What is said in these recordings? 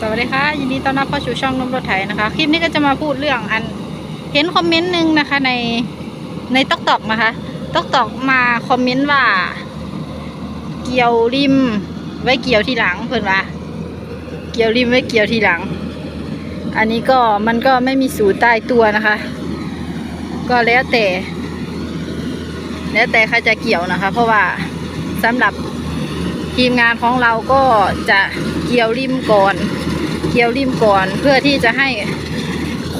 สวัสดีค่ะยินดีต้อนรับเข้าสู่ช่องนมรถไถนะคะ คลิปนี้ก็จะมาพูดเรื่องอันเห็นคอมเมนต์หนึ่งนะคะในในต๊อกตอกนะคะต๊อกตอกมาคอมเมนต์ว่า เกี่ยวริมไว้เกี่ยวทีหลังเพื่อนว่าเกี่ยวริมไว้เกี่ยวทีหลัง อันนี้ก็มันก็ไม่มีสูตรตายตัวนะคะ ก็แล้วแต่ แล้วแต่ใครจะเกี่ยวนะคะ เพราะว่าสำหรับทีมงานของเราก็จะเกี่ยวริมก่อน กี่ยวริมก่อน เพื่อที่จะให้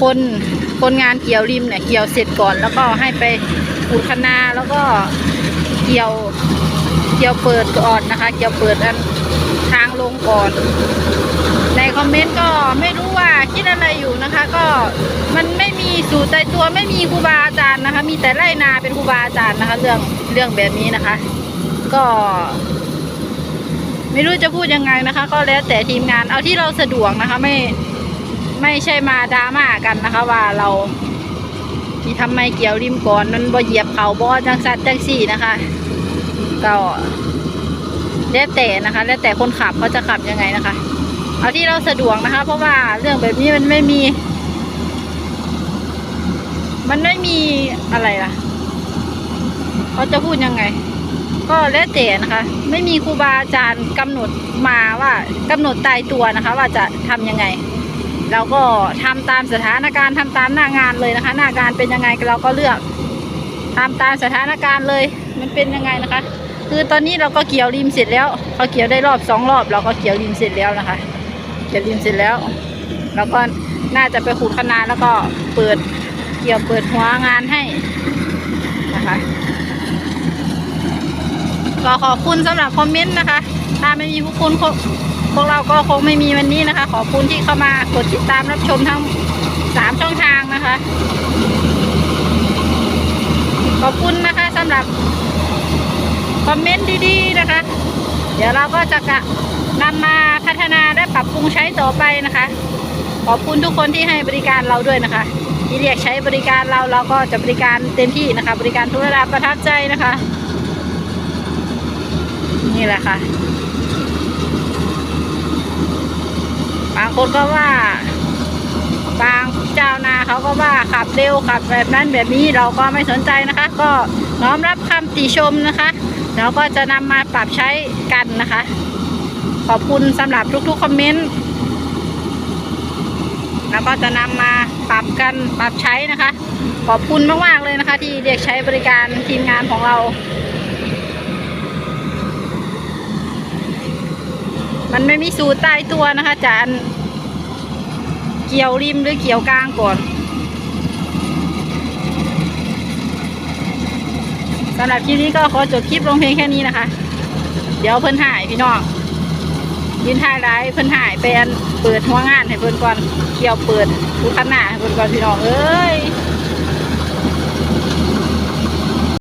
คนคนงานเกี่ยวริมเนี่ยเกี่ยวเสร็จก่อน แล้วก็ให้ไปขูดคนาแล้วก็เกี่ยวเกี่ยวเปิดก่อนนะคะ เกี่ยวเปิดอันทางลงก่อน ในคอมเมนต์ก็ไม่รู้ว่าคิดอะไรอยู่นะคะ ก็มันไม่มีสูตรใจตัวไม่มีครูบาอาจารย์นะคะ มีแต่ไร่นาเป็นครูบาอาจารย์นะคะ เรื่องเรื่องแบบนี้นะคะ ก็ ไม่รู้จะพูดยังไงนะคะ ก็แล้วแต่ทีมงานเอาที่เราสะดวกนะคะ ไม่ไม่ใช่มาดราม่ากันนะคะ ว่าเราที่ทำไมเกี่ยวริมก่อนนั้นบ่เหยียบเขาบ่จังสัตจังสี่นะคะ ก็แล้วแต่นะคะ แล้วแต่คนขับเขาจะขับยังไงนะคะ เอาที่เราสะดวกนะคะ เพราะว่าเรื่องแบบนี้มันไม่มี มันไม่มีอะไรล่ะเขาจะพูดยังไง ก็แล้วแต่นะคะ ไม่มีครูบาอาจารย์กำหนดมาว่ากำหนดตายตัวนะคะ ว่าจะทำยังไง เราก็ทำตามสถานการณ์ทำตามหน้างานเลยนะคะ หน้างานเป็นยังไงเราก็เลือกทำตามสถานการณ์เลยมันเป็นยังไงนะคะ คือตอนนี้เราก็เกี่ยวริมเสร็จแล้วพอเกี่ยวได้รอบสองรอบ เราก็เกี่ยวริมเสร็จแล้วนะคะ เกี่ยวริมเสร็จแล้วแล้วก็น่าจะไปขูดคะนาแล้วก็เปิดเกี่ยวเปิดหัวงานให้นะคะ ก็ขอบคุณสำหรับคอมเมนต์นะคะ ถ้าไม่มีพวกคุณพวกพวกเราก็คงไม่มีวันนี้นะคะ ขอบคุณที่เข้ามากดติดตามรับชมทั้งสามช่องทางนะคะ ขอบคุณนะคะสำหรับคอมเมนต์ดีๆนะคะ เดี๋ยวเราก็จะกะนำมาพัฒนาและปรับปรุงใช้ต่อไปนะคะ ขอบคุณทุกคนที่ให้บริการเราด้วยนะคะ ที่เรียกใช้บริการเราเราก็จะบริการเต็มที่นะคะ บริการทุกระดับประทับใจนะคะ นี่แหละค่ะ บางคนก็ว่า บางเจ้านาเขาก็ว่าขับเร็วขับแบบนั้นแบบนี้เราก็ไม่สนใจนะคะ ก็น้อมรับคำติชมนะคะเราก็จะนำมาปรับใช้กันนะคะ ขอบคุณสำหรับทุกๆคอมเมนต์แล้วก็จะนำมาปรับกันปรับใช้นะคะ ขอบคุณมากๆเลยนะคะ ที่เรียกใช้บริการทีมงานของเรา มันไม่มีสูตรใตายตัวนะคะจานเกี่ยวริมหรือเกี่ยวกลางก่อนสำหรับคลิปนี้ก็ขอจบคลิปลงเพลงแค่นี้นะคะ เดี๋ยวเพิ่นหายพี่น้องยินถ่ายไลฟ์เพิ่นหายเป็นเปิดหัวงานให้เพิ่นก่อนเกี่ยวเปิดทุกขนาดให้เพิ่นก่อนพี่น้องเอ้ย